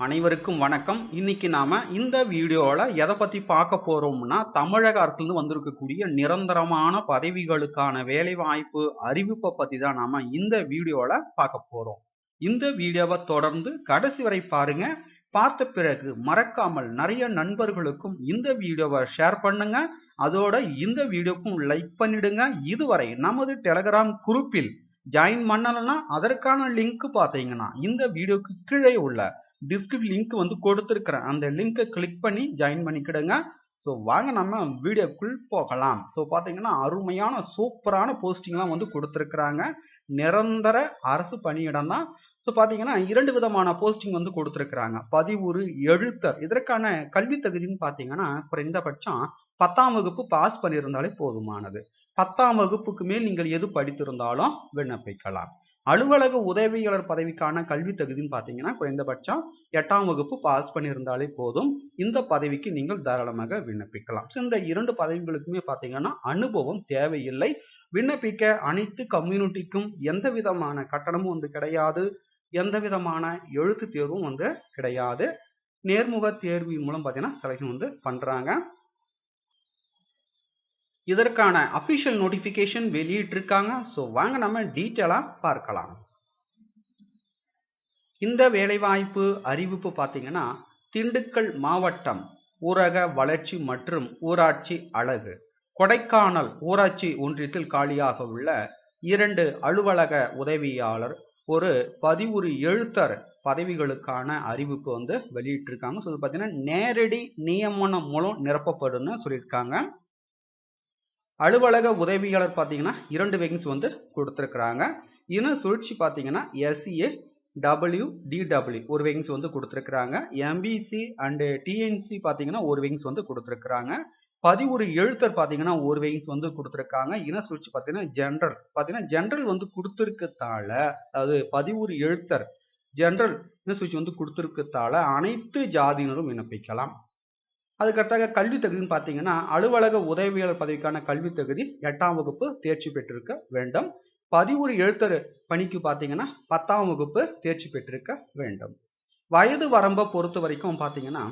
அனைவருக்கும் வணக்கம். இன்னைக்கு நாம இந்த வீடியோவில் எதை பற்றி பார்க்க போறோம்னா தமிழக அரசுலேருந்து வந்திருக்கக்கூடிய நிரந்தரமான பதவிகளுக்கான வேலைவாய்ப்பு அறிவிப்பை பற்றி தான் நாம இந்த வீடியோவில் பார்க்க போறோம். இந்த வீடியோவை தொடர்ந்து கடைசி வரை பாருங்க. பார்த்த பிறகு மறக்காமல் நிறைய நண்பர்களுக்கும் இந்த வீடியோவை ஷேர் பண்ணுங்க. அதோட இந்த வீடியோக்கும் லைக் பண்ணிடுங்க. இதுவரை நமது டெலகிராம் குரூப்பில் ஜாயின் பண்ணலைன்னா அதற்கான லிங்க் பார்த்தீங்கன்னா இந்த வீடியோக்கு கீழே உள்ள டிஸ்கிரிப் லிங்க் வந்து கொடுத்துருக்குறேன். அந்த லிங்கை கிளிக் பண்ணி ஜாயின் பண்ணிக்கிடுங்க. ஸோ வாங்க நம்ம வீடியோக்குள் போகலாம். ஸோ பார்த்தீங்கன்னா அருமையான சூப்பரான போஸ்டிங்லாம் வந்து கொடுத்துருக்குறாங்க. நிரந்தர அரசு பணியிடம் தான். ஸோ பார்த்தீங்கன்னா இரண்டு விதமான போஸ்டிங் வந்து கொடுத்துருக்குறாங்க. பதிவுறு எழுத்தர். இதற்கான கல்வி தகுதின்னு பார்த்தீங்கன்னா குறைந்தபட்சம் பத்தாம் வகுப்பு பாஸ் பண்ணியிருந்தாலே போதுமானது. பத்தாம் வகுப்புக்கு மேல் நீங்கள் எது படித்திருந்தாலும் விண்ணப்பிக்கலாம். அலுவலக உதவியாளர் பதவிக்கான கல்வி தகுதின்னு பார்த்தீங்கன்னா குறைந்தபட்சம் எட்டாம் வகுப்பு பாஸ் பண்ணியிருந்தாலே போதும். இந்த பதவிக்கு நீங்கள் தாராளமாக விண்ணப்பிக்கலாம். ஸோ இந்த இரண்டு பதவிகளுக்குமே பார்த்தீங்கன்னா அனுபவம் தேவையில்லை. விண்ணப்பிக்க அனைத்து கம்யூனிட்டிக்கும் எந்த விதமான கட்டணமும் வந்து கிடையாது. எந்த விதமான எழுத்து தேர்வும் வந்து கிடையாது. நேர்முக தேர்வின் மூலம் பார்த்தீங்கன்னா செலக்ஷன் வந்து பண்ணுறாங்க இதற்கான அஃபிஷியல் நோட்டிஃபிகேஷன் வெளியிட்டிருக்காங்க. ஸோ வாங்க நம்ம டீட்டெயிலாக பார்க்கலாம். இந்த வேலைவாய்ப்பு அறிவிப்பு பார்த்தீங்கன்னா திண்டுக்கல் மாவட்டம் ஊரக வளர்ச்சி மற்றும் ஊராட்சி அழகு கொடைக்கானல் ஊராட்சி ஒன்றியத்தில் காலியாக உள்ள இரண்டு அலுவலக உதவியாளர் ஒரு பதிவுறு எழுத்தர் பதவிகளுக்கான அறிவிப்பு வந்து வெளியிட்டிருக்காங்க. ஸோ பார்த்தீங்கன்னா நேரடி நியமனம் மூலம் நிரப்பப்படும்னு சொல்லியிருக்காங்க. அலுவலக உதவியாளர் பார்த்தீங்கன்னா இரண்டு வேகன்சி வந்து கொடுத்துருக்குறாங்க. இன சுழற்சி பார்த்தீங்கன்னா எஸ்சிஏ டபிள்யூ டிடபிள்யூ ஒரு வேகன்சி வந்து கொடுத்துருக்குறாங்க. எம்பிசி அண்டு டிஎன்சி பார்த்தீங்கன்னா ஒரு வேகன்சி வந்து கொடுத்துருக்குறாங்க. பதிவுறு எழுத்தர் பார்த்தீங்கன்னா ஒரு வேகன்சி வந்து கொடுத்துருக்காங்க. இன சுழற்சி பார்த்தீங்கன்னா ஜென்ரல் பார்த்தீங்கன்னா ஜென்ரல் வந்து கொடுத்துருக்கத்தால அதாவது பதிவுறு எழுத்தர் ஜென்ரல் இன சுழற்சி வந்து கொடுத்துருக்கத்தால அனைத்து ஜாதியினரும் விண்ணப்பிக்கலாம். அதுக்கடுத்தாக கல்வி தகுதின்னு பார்த்தீங்கன்னா அலுவலக உதவியாளர் பதவிக்கான கல்வி தகுதி எட்டாம் வகுப்பு தேர்ச்சி பெற்றிருக்க வேண்டும். பதிவுறு எழுத்தர் பணிக்கு பார்த்தீங்கன்னா பத்தாம் வகுப்பு தேர்ச்சி பெற்றிருக்க வேண்டும். வயது வரம்பை பொறுத்த வரைக்கும் பார்த்தீங்கன்னா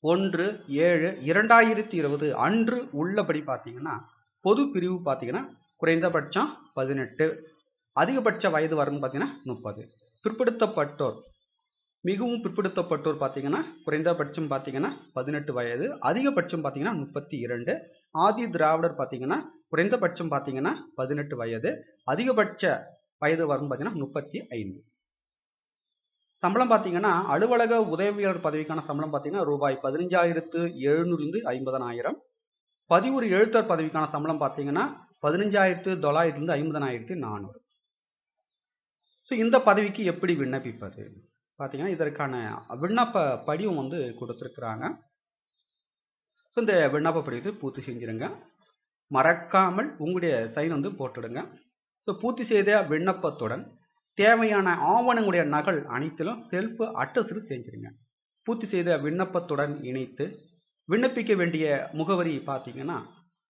ஒன்று ஏழு இரண்டாயிரத்தி இருபது அன்று உள்ளபடி பார்த்தீங்கன்னா பொது பிரிவு பார்த்தீங்கன்னா குறைந்தபட்சம் பதினெட்டு. அதிகபட்ச வயது வரம்பு பார்த்தீங்கன்னா முப்பது. பிற்படுத்தப்பட்டோர் மிகவும் பிற்படுத்தப்பட்டோர் பார்த்தீங்கன்னா குறைந்தபட்சம் பார்த்தீங்கன்னா பதினெட்டு வயது அதிகபட்சம் பார்த்தீங்கன்னா முப்பத்தி இரண்டு ஆதி திராவிடர் பார்த்தீங்கன்னா குறைந்தபட்சம் பார்த்தீங்கன்னா பதினெட்டு வயது அதிகபட்ச வயது வரும் பார்த்தீங்கன்னா முப்பத்தி ஐந்து. சம்பளம் பார்த்தீங்கன்னா அலுவலக உதவியாளர் பதவிக்கான சம்பளம் பார்த்தீங்கன்னா ரூபாய் பதினஞ்சாயிரத்து எழுநூறுலேருந்து ஐம்பதனாயிரம். பதிவுறு எழுத்தர் பதவிக்கான சம்பளம் பார்த்தீங்கன்னா பதினஞ்சாயிரத்து தொள்ளாயிரத்துலேருந்து ஐம்பதனாயிரத்து நானூறு. ஸோ இந்த பதவிக்கு எப்படி விண்ணப்பிப்பது? பார்த்தீங்கன்னா இதற்கான விண்ணப்ப படிவம் வந்து கொடுத்துருக்குறாங்க. ஸோ இந்த விண்ணப்ப படிவத்தை பூர்த்தி செஞ்சுருங்க. மறக்காமல் உங்களுடைய சைன் வந்து போட்டுடுங்க. ஸோ பூர்த்தி செய்த விண்ணப்பத்துடன் தேவையான ஆவணங்களுடைய நகல் அனைத்திலும் செல்ஃப் அட்டஸ்டு செஞ்சுருங்க. பூர்த்தி செய்த விண்ணப்பத்துடன் இணைத்து விண்ணப்பிக்க வேண்டிய முகவரி பார்த்தீங்கன்னா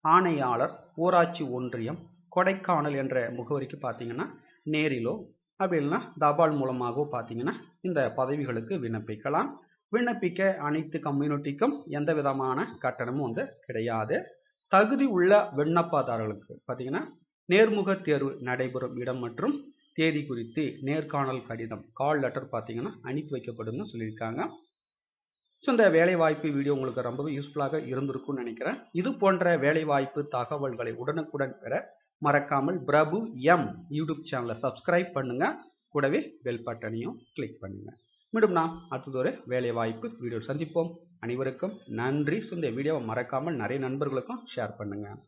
ஆணையாளர் ஊராட்சி ஒன்றியம் கொடைக்கானல் என்ற முகவரிக்கு பார்த்தீங்கன்னா நேரிலோ அப்படி இல்லைன்னா தபால் மூலமாகவோ பார்த்தீங்கன்னா இந்த பதவிகளுக்கு விண்ணப்பிக்கலாம். விண்ணப்பிக்க அனைத்து கம்யூனிட்டிக்கும் எந்த விதமான கட்டணமும் வந்து கிடையாது. தகுதி உள்ள விண்ணப்பதாரர்களுக்கு பார்த்தீங்கன்னா நேர்முக தேர்வு நடைபெறும் இடம் மற்றும் தேதி குறித்து நேர்காணல் கடிதம் கால் லெட்டர் பார்த்தீங்கன்னா அனுப்பி வைக்கப்படும் சொல்லியிருக்காங்க. ஸோ இந்த வேலைவாய்ப்பு வீடியோ உங்களுக்கு ரொம்பவே யூஸ்ஃபுல்லாக இருந்திருக்கும்னு நினைக்கிறேன். இது போன்ற வேலைவாய்ப்பு தகவல்களை உடனுக்குடன் பெற மறக்காமல் பிரபு எம் யூடியூப் சேனலை சப்ஸ்கிரைப் பண்ணுங்கள் கூடவே பெல் பட்டனையும் கிளிக் பண்ணுங்கள் மீண்டும் நாம் அடுத்ததொரு வேலை வாய்ப்பு வீடியோ சந்திப்போம். அனைவருக்கும் நன்றி. ஸோ இந்த வீடியோவை மறக்காமல் நிறைய நண்பர்களுக்கும் ஷேர் பண்ணுங்கள்